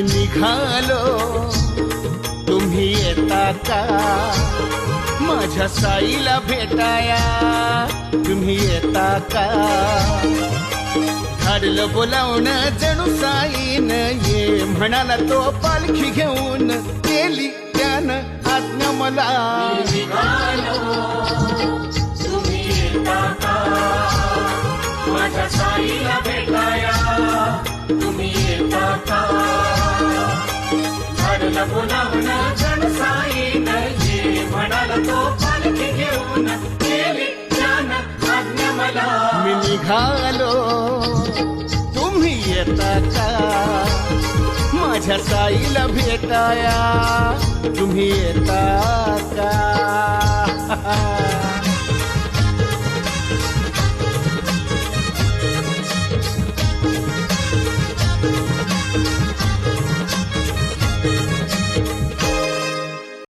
मी निघालो. तुम्ही येता का? माझ्या साईला भेटाया. तुम्ही येता का? धाडलं बोलावणं जणू साईन ये. म्हणाला तो पालखी घेऊन केली त्यानं आज्ञा मला. तुम्ही येता का? माझ्या साईला म्हणाला तो पालखी घेऊन आज्ञा मला. मी निघालो. तुम्ही येता का माझ्या साईला भेटाया. तुम्ही येता का